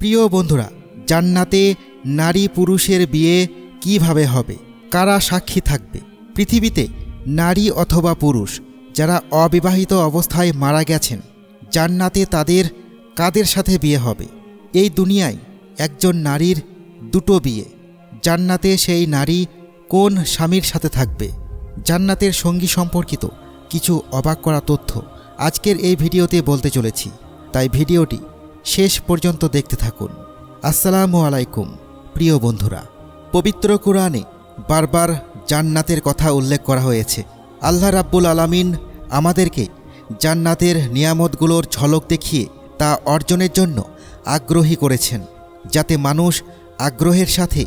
প্রিয় বন্ধুরা, জান্নাতে নারী পুরুষের বিয়ে কীভাবে হবে? কারা সাক্ষী থাকবে? পৃথিবীতে নারী অথবা পুরুষ যারা অবিবাহিত অবস্থায় মারা গেছেন, জান্নাতে তাদের কাদের সাথে বিয়ে হবে? এই দুনিয়ায় একজন নারীর দুটো বিয়ে। জান্নাতে সেই নারী কোন স্বামীর সাথে থাকবে? জান্নাতের সঙ্গী সম্পর্কিত কিছু অবাক করা তথ্য আজকের এই ভিডিওতে বলতে চলেছি। তাই ভিডিওটি শেষ পর্যন্ত দেখতে থাকুন। আসসালামু আলাইকুম, প্রিয় বন্ধুরা। পবিত্র কোরআনে বারবার জান্নাতের কথা উল্লেখ করা হয়েছে। আল্লাহ রাব্বুল আলামিন আমাদেরকে জান্নাতের নিয়ামতগুলোর ঝলক দেখিয়ে তা অর্জনের জন্য আগ্রহী করেছেন, যাতে মানুষ আগ্রহের সাথে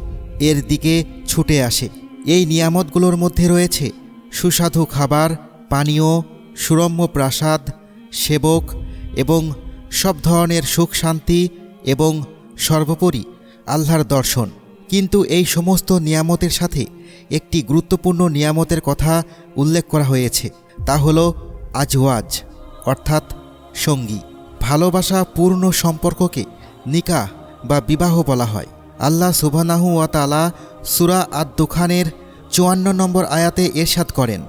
এর দিকে ছুটে আসে। এই নিয়ামতগুলোর মধ্যে রয়েছে সুস্বাদু খাবার, পানীয়, সুরম্য প্রাসাদ, সেবক এবং সব ধরনের সুখ শান্তি এবং সর্বোপরি আল্লাহর দর্শন। কিন্তু এই সমস্ত নিয়ামতের সাথে একটি গুরুত্বপূর্ণ নিয়ামতের কথা উল্লেখ করা হয়েছে। তা হল আজওয়াজ, অর্থাৎ সঙ্গী। ভালোবাসা পূর্ণ সম্পর্ককে নিকাহ বা বিবাহ বলা হয়। আল্লাহ সুবহানাহু ওয়া তাআলা সুরা আদ দুখানের চুয়ান্ন নম্বর আয়াতে এরশাদ করেন,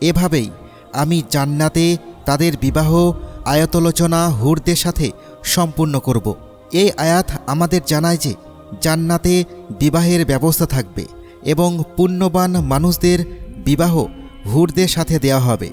এভাবেই আমি জান্নাতে তাদের বিবাহ আয়তলোচনা হুরদের সাথে সম্পূর্ণ করব। এই আয়াত আমাদের জানায় যে জান্নাতে বিবাহের ব্যবস্থা থাকবে এবং পুণ্যবান মানুষদের বিবাহ হুরদের সাথে দেওয়া হবে।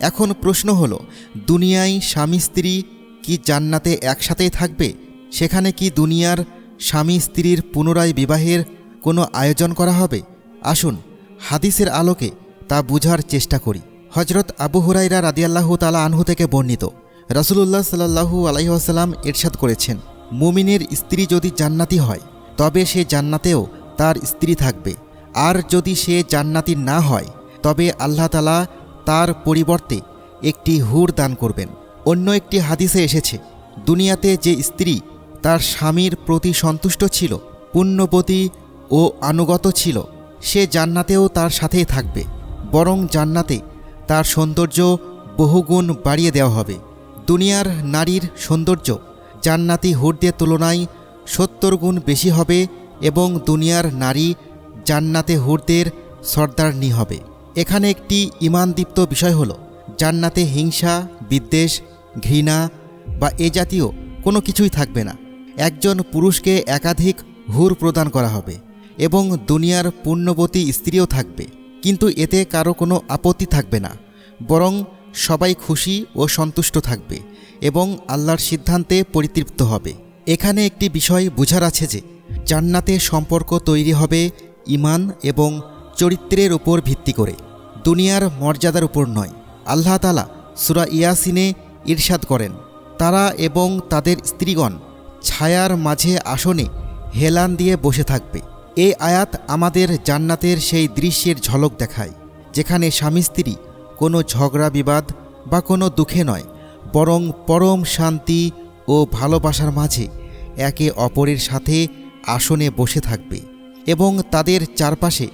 এখন প্রশ্ন হলো, দুনিয়ায় স্বামী স্ত্রী কি জান্নাতে একসাথেই থাকবে? সেখানে কি দুনিয়ার স্বামী স্ত্রীর পুনরায় বিবাহের কোনো আয়োজন করা হবে? আসুন, হাদিসের আলোকে তা বুঝার চেষ্টা করি। হজরত আবু হুরাইরা রাদিয়াল্লাহু তালা আনহু থেকে বর্ণিত। রাসুলুল্লাহ সাল্লাহু আলাইসাল্লাম এরশাদ করেছেন, মুমিনের স্ত্রী যদি জান্নাতি হয়, তবে সে জান্নাতেও তার স্ত্রী থাকবে। আর যদি সে জান্নাতি না হয়, তবে আল্লাহ তালা তার পরিবর্তে একটি হুর দান করবেন। অন্য একটি হাদিসে এসেছে, দুনিয়াতে যে স্ত্রী তার স্বামীর প্রতি সন্তুষ্ট ছিল, পুণ্যবতী ও আনুগত ছিল, সে জান্নাতেও তার সাথেই থাকবে। বরং জান্নাতে তার সৌন্দর্য বহুগুণ বাড়িয়ে দেওয়া হবে। দুনিয়ার নারীর সৌন্দর্য জান্নাতি হুরদের তুলনায় সত্তর গুণ বেশি হবে এবং দুনিয়ার নারী জান্নাতে হুরদের সর্দারনি হবে। এখানে একটি ইমানদীপ্ত বিষয় হলো, জান্নাতে হিংসা, বিদ্বেষ, ঘৃণা বা এ জাতীয় কোনো কিছুই থাকবে না। একজন পুরুষকে একাধিক হুর প্রদান করা হবে এবং দুনিয়ার পুণ্যবতী স্ত্রীও থাকবে। কিন্তু এতে কারও কোনো আপত্তি থাকবে না, বরং সবাই খুশি ও সন্তুষ্ট থাকবে এবং আল্লাহর সিদ্ধান্তে পরিতৃপ্ত হবে। এখানে একটি বিষয় বোঝার আছে যে, জান্নাতে সম্পর্ক তৈরি হবে ইমান এবং চরিত্রের উপর ভিত্তি করে। দুনিয়ার মর্যাদার উপর নয়। আল্লাহ তালা সুরা ইয়াসিনে ঈর্ষাদ করেন, তারা এবং তাদের স্ত্রীগণ ছায়ার মাঝে আসনে হেলান দিয়ে বসে থাকবে। এই আয়াত আমাদের জান্নাতের সেই দৃশ্যের ঝলক দেখায়, যেখানে স্বামী স্ত্রী কোনো ঝগড়া বিবাদ বা কোনো দুঃখে নয়, বরং পরম শান্তি ও ভালোবাসার মাঝে একে অপরের সাথে আসনে বসে থাকবে এবং তাদের চারপাশে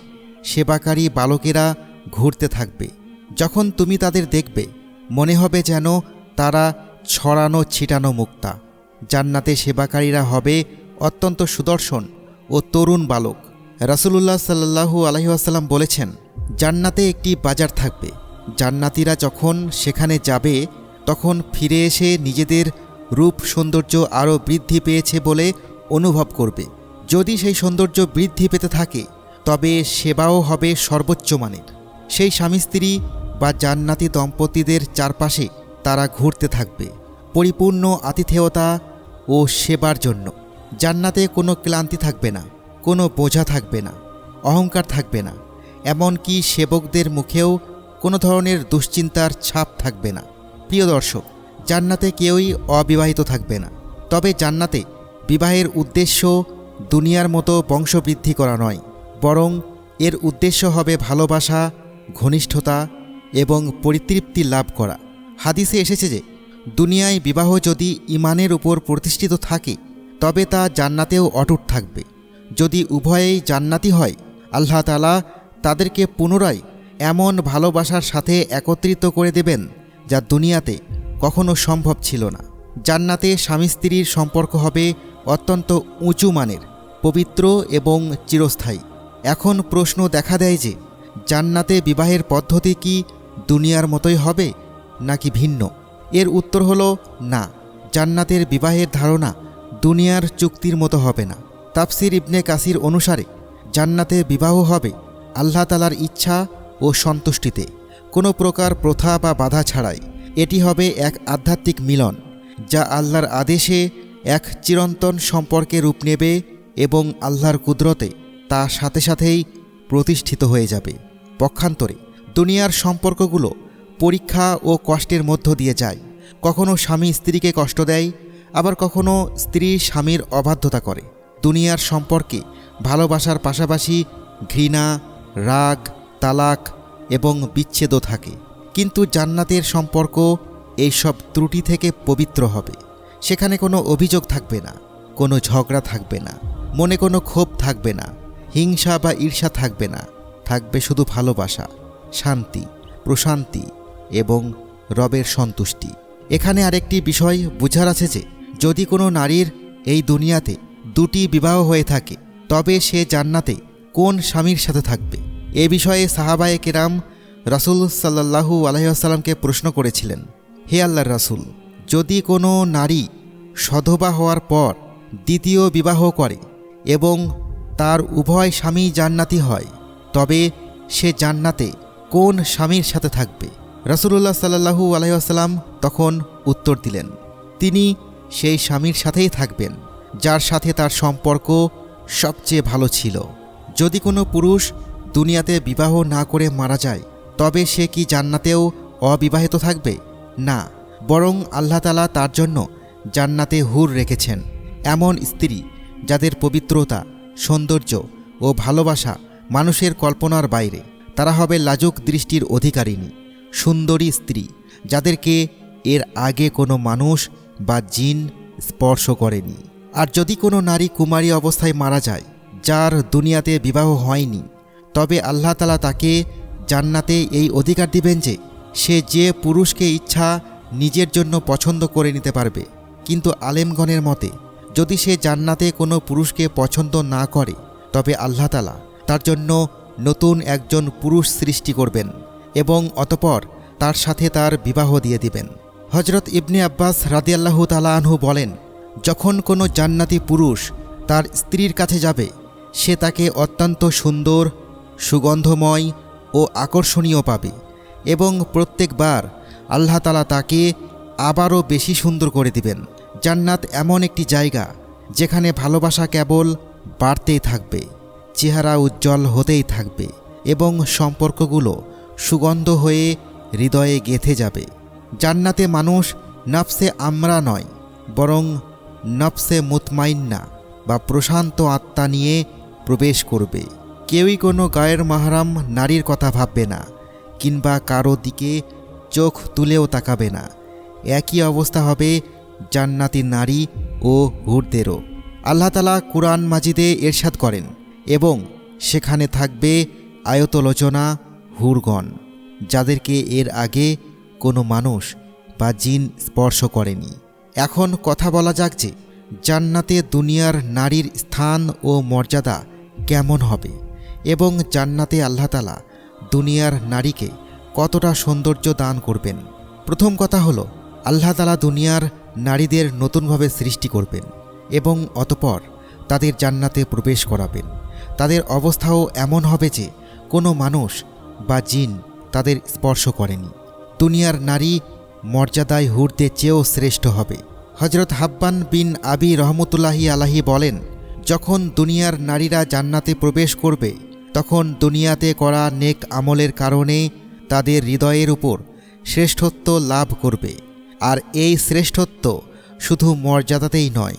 সেবাকারী বালকেরা ঘুরতে থাকবে। যখন তুমি তাদের দেখবে, মনে হবে যেন তারা ছড়ানো ছিটানো মুক্তা। জান্নাতে সেবাকারীরা হবে অত্যন্ত সুদর্শন ও তরুণ বালক। রাসুলুল্লাহ সাল্লাহু আলহিহাসাল্লাম বলেছেন, জান্নাতে একটি বাজার থাকবে। জান্নাতিরা যখন সেখানে যাবে, তখন ফিরে এসে নিজেদের রূপ সৌন্দর্য আরও বৃদ্ধি পেয়েছে বলে অনুভব করবে। যদি সেই সৌন্দর্য বৃদ্ধি পেতে থাকে, তবে সেবাও হবে সর্বোচ্চ মানের। সেই স্বামী স্ত্রী বা জান্নাতি দম্পতিদের চারপাশে তারা ঘুরতে থাকবে। পরিপূর্ণ আতিথেয়তা ও সেবার জন্য। জান্নাতে কোনো ক্লান্তি থাকবে না, কোনো বোঝা থাকবে না, অহংকার থাকবে না। এমনকি সেবকদের মুখেও কোনো ধরনের দুশ্চিন্তার ছাপ থাকবে না। প্রিয় দর্শক, জান্নাতে কেউই অবিবাহিত থাকবে না। তবে জান্নাতে বিবাহের উদ্দেশ্য দুনিয়ার মতো বংশবৃদ্ধি করা নয়, বরং এর উদ্দেশ্য হবে ভালোবাসা, ঘনিষ্ঠতা এবং পরিতৃপ্তি লাভ করা। হাদিসে এসেছে যে, দুনিয়ায় বিবাহ যদি ইমানের উপর প্রতিষ্ঠিত থাকে, তবে তা জান্নাতেও অটুট থাকবে। যদি উভয়েই জান্নাতি হয়, আল্লাহ তালা তাদেরকে পুনরায় এমন ভালোবাসার সাথে একত্রিত করে দেবেন যা দুনিয়াতে কখনো সম্ভব ছিল না। জান্নাতে স্বামী স্ত্রীর সম্পর্ক হবে অত্যন্ত উঁচু মানের, পবিত্র এবং চিরস্থায়ী। এখন প্রশ্ন দেখা দেয় যে, জান্নাতে বিবাহের পদ্ধতি কি দুনিয়ার মতোই হবে নাকি ভিন্ন? এর উত্তর হলো, না, জান্নাতের বিবাহের ধারণা দুনিয়ার চুক্তির মতো হবে না। তাফসির ইবনে কাসির অনুসারে, জান্নাতে বিবাহ হবে আল্লাহ তালার ইচ্ছা ও সন্তুষ্টিতে। কোনো প্রকার প্রথা বা বাধা ছাড়াই এটি হবে এক আধ্যাত্মিক মিলন, যা আল্লাহর আদেশে এক চিরন্তন সম্পর্কে রূপ নেবে এবং আল্লাহর কুদরতে তা সাথে সাথেই প্রতিষ্ঠিত হয়ে যাবে। পক্ষান্তরে, দুনিয়ার সম্পর্কগুলো পরীক্ষা ও কষ্টের মধ্য দিয়ে যায়। কখনো স্বামী স্ত্রীকে কষ্ট দেয়, আবার কখনো স্ত্রী স্বামীর অবাধ্যতা করে। দুনিয়ার সম্পর্কে ভালোবাসার পাশাপাশি ঘৃণা, রাগ তালাক এবং বিচ্ছেদও থাকে। কিন্তু জান্নাতের সম্পর্ক এইসব ত্রুটি থেকে পবিত্র হবে। সেখানে কোনো অভিযোগ থাকবে না, কোনো ঝগড়া থাকবে না, মনে কোনো ক্ষোভ থাকবে না, হিংসা বা ঈর্ষা থাকবে না। থাকবে শুধু ভালোবাসা, শান্তি, প্রশান্তি এবং রবের সন্তুষ্টি। এখানে আরেকটি বিষয় বোঝার আছে যে, যদি কোনো নারীর এই দুনিয়াতে দুটি বিবাহ হয়ে থাকে, তবে সে জান্নাতে কোন স্বামীর সাথে থাকবে? এ বিষয়ে সাহাবায়ে কেরাম রাসুল সাল্লাহু আলহিহাসাল্লামকে প্রশ্ন করেছিলেন, হে আল্লাহর রাসুল, যদি কোনো নারী সধবা হওয়ার পর দ্বিতীয় বিবাহ করে এবং তার উভয় স্বামী জান্নাতি হয়, তবে সে জান্নাতে কোন স্বামীর সাথে থাকবে? রাসুলুল্লাহ সাল্লাহু আলহিহাসাল্লাম তখন উত্তর দিলেন, তিনি সেই স্বামীর সাথেই থাকবেন, যার সাথে তার সম্পর্ক সবচেয়ে ভালো ছিল। যদি কোনো পুরুষ দুনিয়াতে বিবাহ না করে মারা যায়, তবে সে কি জান্নাতেও অবিবাহিত থাকবে? না, বরং আল্লাহ তালা তার জন্য জান্নাতে হুর রেখেছেন। এমন স্ত্রী যাদের পবিত্রতা, সৌন্দর্য ও ভালোবাসা মানুষের কল্পনার বাইরে, তারা হবে লাজুক দৃষ্টির অধিকারিণী, সুন্দরী স্ত্রী যাদেরকে এর আগে কোনো মানুষ বা জিন স্পর্শ করেনি। আর যদি কোনো নারী কুমারী অবস্থায় মারা যায়, যার দুনিয়াতে বিবাহ হয়নি তবে আল্লাহ তালা তাকে জান্নাতে এই অধিকার দিবেন যে সে যে পুরুষকে ইচ্ছা নিজের জন্য পছন্দ করে নিতে পারবে। কিন্তু আলেমগণের মতে, যদি সে জান্নাতে কোনো পুরুষকে পছন্দ না করে, তবে আল্লাহ তালা তার জন্য নতুন একজন পুরুষ সৃষ্টি করবেন এবং অতপর তার সাথে তার বিবাহ দিয়ে দিবেন। হজরত ইবনে আব্বাস রাদিয়াল্লাহু তালা আনহু বলেন, যখন কোনো জান্নাতি পুরুষ তার স্ত্রীর কাছে যাবে, সে তাকে অত্যন্ত সুন্দর সুগন্ধময় ও আকর্ষণীয় পাবে এবং প্রত্যেকবার আল্লাহ তালা তাকে আবারও বেশি সুন্দর করে দিবেন। জান্নাত এমন একটি জায়গা যেখানে ভালোবাসা কেবল বাড়তেই থাকবে, চেহারা উজ্জ্বল হতেই থাকবে এবং সম্পর্কগুলো সুগন্ধ হয়ে হৃদয়ে গেথে যাবে। জান্নাতে মানুষ নফসে আমরা নয়, বরং নফসে মুতমাইন্না বা প্রশান্ত আত্মা নিয়ে প্রবেশ করবে। কেউই কোনো গায়ের মাহারাম নারীর কথা ভাববে না, কিংবা কারও দিকে চোখ তুলেও তাকাবে না। একই অবস্থা হবে জান্নাতি নারী ও হুরদেরও। আল্লাহ তালা কুরআন মাজিদে এরশাদ করেন এবং সেখানে থাকবে আয়তলোচনা হুরগণ, যাদেরকে এর আগে কোনো মানুষ বা জিন স্পর্শ করেনি। এখন কথা বলা যাক যে জান্নাতে দুনিয়ার নারীর স্থান ও মর্যাদা কেমন হবে। এবং জান্নাতে আল্লাহতালা দুনিয়ার নারীকে কতটা সৌন্দর্য দান করবেন। প্রথম কথা হলো, আল্লাহ তালা দুনিয়ার নারীদের নতুনভাবে সৃষ্টি করবেন এবং অতপর তাদের জান্নাতে প্রবেশ করাবেন। তাদের অবস্থাও এমন হবে যে কোনো মানুষ বা জিন তাদের স্পর্শ করেনি। দুনিয়ার নারী মর্যাদায় হুরদে চেয়েও শ্রেষ্ঠ হবে। হজরত হাব্বান বিন আবি রহমতুল্লাহি আলাহি বলেন, যখন দুনিয়ার নারীরা জান্নাতে প্রবেশ করবে তখন দুনিয়াতে করা নেক আমলের কারণে তাদের হৃদয়ের উপর শ্রেষ্ঠত্ব লাভ করবে। আর এই শ্রেষ্ঠত্ব শুধু মর্যাদাতেই নয়,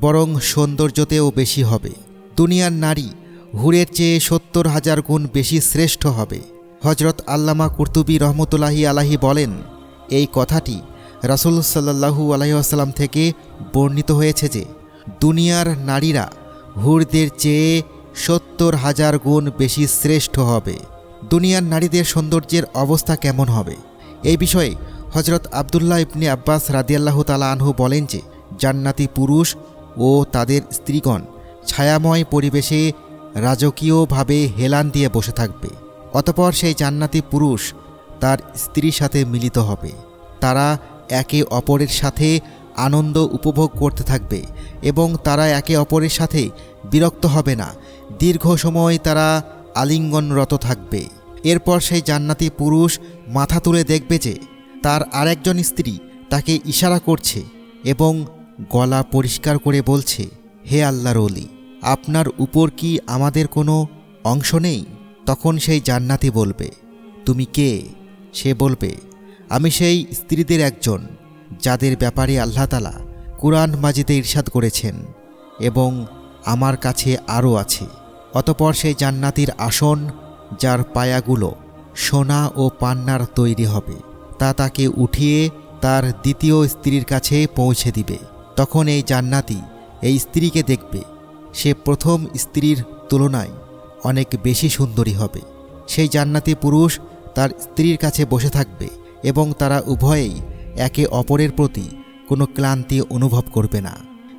বরং সৌন্দর্যতেও বেশি হবে। দুনিয়ার নারী হুরের চেয়ে সত্তর হাজার গুণ বেশি শ্রেষ্ঠ হবে। হজরত আল্লামা কুর্তুবী রহমতুল্লাহি আলাহি বলেন, এই কথাটি রাসুল সাল্লাহু আলহিহাস্লাম থেকে বর্ণিত হয়েছে যে, দুনিয়ার নারীরা হুরদের চেয়ে সত্তর হাজার গুণ বেশি শ্রেষ্ঠ হবে। দুনিয়ার নারীদের সৌন্দর্যের অবস্থা কেমন হবে? এই বিষয়ে হজরত আবদুল্লাহ ইবনে আব্বাস রাদিয়াল্লাহু তালা আনহু বলেন যে, জান্নাতি পুরুষ ও তাদের স্ত্রীগণ ছায়াময় পরিবেশে রাজকীয়ভাবে হেলান দিয়ে বসে থাকবে। অতপর সেই জান্নাতি পুরুষ তার স্ত্রীর সাথে মিলিত হবে। তারা একে অপরের সাথে আনন্দ উপভোগ করতে থাকবে এবং তারা একে অপরের সাথে বিরক্ত হবে না। দীর্ঘ সময় তারা আলিঙ্গনরত থাকবে। এরপর সেই জান্নাতি পুরুষ মাথা তুলে দেখবে যে তার আরেকজন স্ত্রী তাকে ইশারা করছে এবং গলা পরিষ্কার করে বলছে, হে আল্লাহর অলি আপনার উপর কি আমাদের কোনো অংশ নেই? তখন সেই জান্নাতি বলবে, তুমি কে? সে বলবে, আমি সেই স্ত্রীদের একজন, যাদের ব্যাপারে আল্লাহ তালা কুরআন মাজিদে ইরশাদ করেছেন এবং আমার কাছে আরও আছে। অতপর সেই জান্নাতির আসন, যার পায়াগুলো সোনা ও পান্নার তৈরি হবে, তা তাকে উঠিয়ে তার দ্বিতীয় স্ত্রীর কাছে পৌঁছে দিবে। তখন এই জান্নাতি এই স্ত্রীকে দেখবে। সে প্রথম স্ত্রীর তুলনায় অনেক বেশি সুন্দরী হবে। সেই জান্নাতি পুরুষ তার স্ত্রীর কাছে বসে থাকবে এবং তারা উভয়েই একে অপরের প্রতি কোনো ক্লান্তি অনুভব করবে না।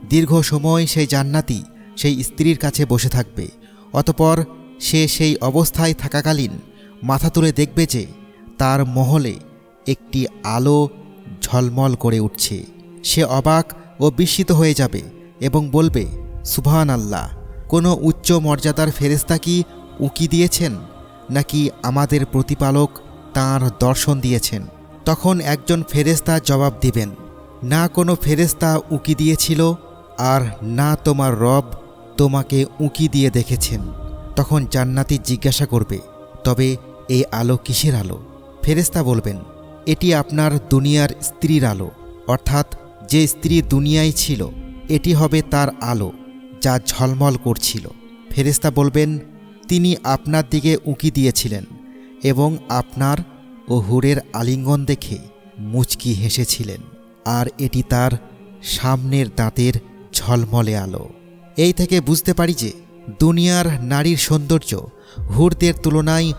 দীর্ঘ সময় সেই জান্নাতি সেই স্ত্রীর কাছে বসে থাকবে অতপর সে সেই অবস্থায় থাকাকালীন মাথা তুলে দেখবে যে তার মহলে একটি আলো ঝলমল করে উঠছে। সে অবাক ও বিস্মিত হয়ে যাবে এবং বলবে সুবহান আল্লাহ কোনো উচ্চ মর্যাদার ফেরেস্তা কি উকি দিয়েছেন? নাকি আমাদের প্রতিপালক তার দর্শন দিয়েছেন? তখন একজন ফেরেস্তা জবাব দিবেন, না কোনো ফেরেস্তা উকি দিয়েছিল, আর না তোমার রব তোমাকে উঁকি দিয়ে দেখেছেন। তখন জান্নাতি জিজ্ঞাসা করবে, তবে এই আলো কিসের আলো? ফেরেস্তা বলবেন, এটি আপনার দুনিয়ার স্ত্রীর আলো, অর্থাৎ যে স্ত্রী দুনিয়ায় ছিল, এটি হবে তার আলো, যা ঝলমল করছিল। ফেরেস্তা বলবেন, তিনি আপনার দিকে উঁকি দিয়েছিলেন এবং আপনার ও হুরের আলিঙ্গন দেখে মুচকি হেসেছিলেন, আর এটি তার সামনের দাঁতের ঝলমলে আলো। এই থেকে বুঝতে পারি যে দুনিয়ার নারীর সৌন্দর্য হুরদের তুলনায়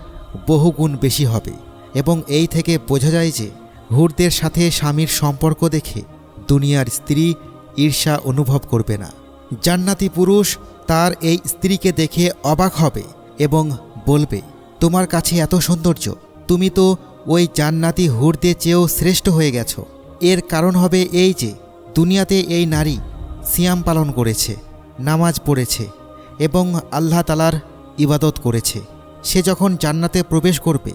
বহুগুণ বেশি হবে এবং এই থেকে বোঝা যায় যে হুরদের সাথে স্বামীর সম্পর্ক দেখে দুনিয়ার স্ত্রী ঈর্ষা অনুভব করবে না। জান্নাতি পুরুষ তার এই স্ত্রীকে দেখে অবাক হবে এবং বলবে, তোমার কাছে এত সৌন্দর্য, তুমি তো ওই জান্নাতি হুরদের চেয়েও শ্রেষ্ঠ হয়ে গেছো। এর কারণ হবে এই যে দুনিয়াতে এই নারী সিয়াম পালন করেছে। নামাজ পড়েছে এবং আল্লাহ তালার ইবাদত করেছে। সে যখন জান্নাতে প্রবেশ করবে,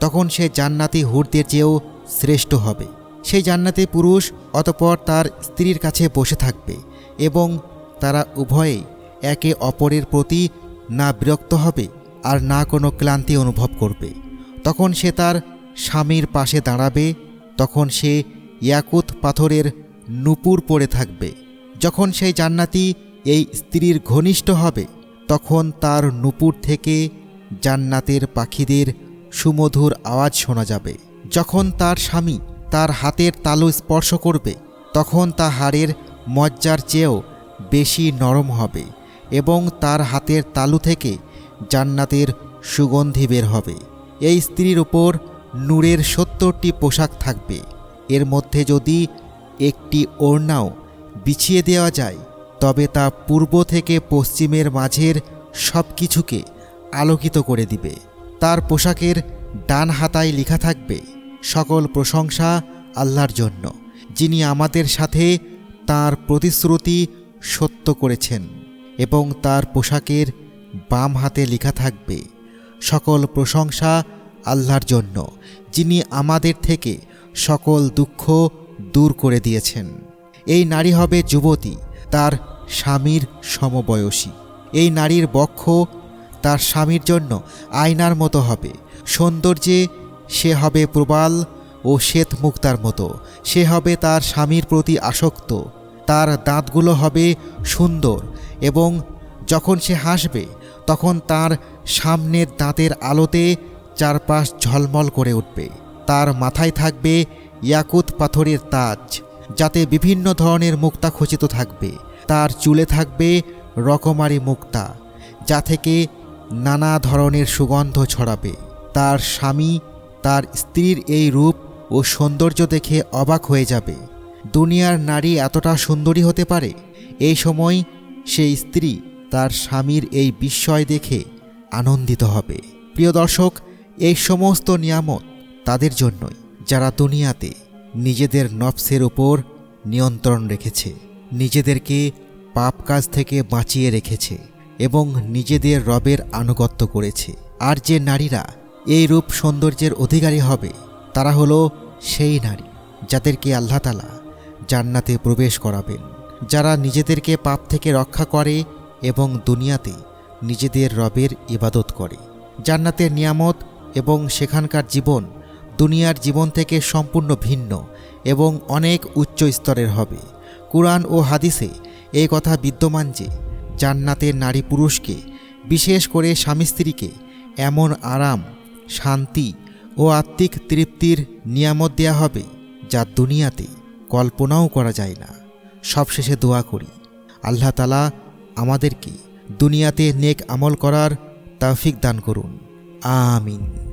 তখন সে জান্নাতি হুরদের চেয়েও শ্রেষ্ঠ হবে। সেই জান্নাতি পুরুষ অতপর তার স্ত্রীর কাছে বসে থাকবে এবং তারা উভয়েই একে অপরের প্রতি না বিরক্ত হবে আর না কোনো ক্লান্তি অনুভব করবে। তখন সে তার স্বামীর পাশে দাঁড়াবে, তখন সে ইয়াকুত পাথরের নুপুর পড়ে থাকবে। যখন সেই জান্নাতি এই স্ত্রীর ঘনিষ্ঠ হবে, তখন তার নুপুর থেকে জান্নাতের পাখিদের সুমধুর আওয়াজ শোনা যাবে। যখন তার স্বামী তার হাতের তালু স্পর্শ করবে, তখন তা হাড়ের মজ্জার চেয়েও বেশি নরম হবে এবং তার হাতের তালু থেকে জান্নাতের সুগন্ধি বের হবে। এই স্ত্রীর ওপর নূরের সত্তরটি পোশাক থাকবে। এর মধ্যে যদি একটি ওড়নাও বিছিয়ে দেওয়া যায় তবে তা পূর্ব থেকে পশ্চিমের মাঝের সব কিছুকে আলোকিত করে দিবে। তার পোশাকের ডান হাতায় লেখা থাকবে, সকল প্রশংসা আল্লাহর জন্য, যিনি আমাদের সাথে তার প্রতিশ্রুতি সত্য করেছেন। এবং তার পোশাকের বাম হাতে লেখা থাকবে, সকল প্রশংসা আল্লাহর জন্য, যিনি আমাদের থেকে সকল দুঃখ দূর করে দিয়েছেন। এই নারী হবে যুবতী, তার স্বামীর সমবয়সী। এই নারীর বক্ষ তার স্বামীর জন্য আয়নার মতো হবে। সৌন্দর্যে সে হবে প্রবাল ও শ্বেত মুক্তার মতো। সে হবে তার স্বামীর প্রতি আসক্ত। তার দাঁতগুলো হবে সুন্দর এবং যখন সে হাসবে, তখন তার সামনের দাঁতের আলোতে চারপাশ ঝলমল করে উঠবে। তার মাথায় থাকবে ইয়াকুত পাথরের তাজ, যাতে বিভিন্ন ধরনের মুক্তা খচিত থাকবে। তার চুলে থাকবে রকমারি মুক্তা, যা থেকে নানা ধরনের সুগন্ধ ছড়াবে। তার স্বামী, তার স্ত্রীর এই রূপ ও সৌন্দর্য দেখে অবাক হয়ে যাবে। দুনিয়ার নারী এতটা সুন্দরী হতে পারে? এই সময় সেই স্ত্রী তার স্বামীর এই বিস্ময় দেখে আনন্দিত হবে। প্রিয় দর্শক, এই সমস্ত নিয়ামত তাদের জন্যই, যারা দুনিয়াতে নিজেদের নফসের উপর নিয়ন্ত্রণ রেখেছে। নিজেদেরকে পাপ কাজ থেকে বাঁচিয়ে রেখেছে এবং নিজেদের রবের আনুগত্য করেছে। আর যে নারীরা এই রূপ সৌন্দর্যের অধিকারী হবে, তারা হলো সেই নারী যাদেরকে আল্লাহ তালা জান্নাতে প্রবেশ করাবেন। যারা নিজেদেরকে পাপ থেকে রক্ষা করে এবং দুনিয়াতে নিজেদের রবের ইবাদত করে। জান্নাতের নিয়ামত এবং সেখানকার জীবন দুনিয়ার জীবন থেকে সম্পূর্ণ ভিন্ন এবং অনেক উচ্চ স্তরের হবে। কুরআন ও হাদিসে এই কথা বিদ্যমান যে, জান্নাতের নারী পুরুষকে, বিশেষ করে স্বামী স্ত্রীকে, এমন আরাম, শান্তি ও আত্মিক তৃপ্তির নিয়ামত দেয়া হবে যা দুনিয়াতে কল্পনাও করা যায় না। সবশেষে দোয়া করি, আল্লাহ তালা আমাদেরকে দুনিয়াতে নেক আমল করার তৌফিক দান করুন। আমিন।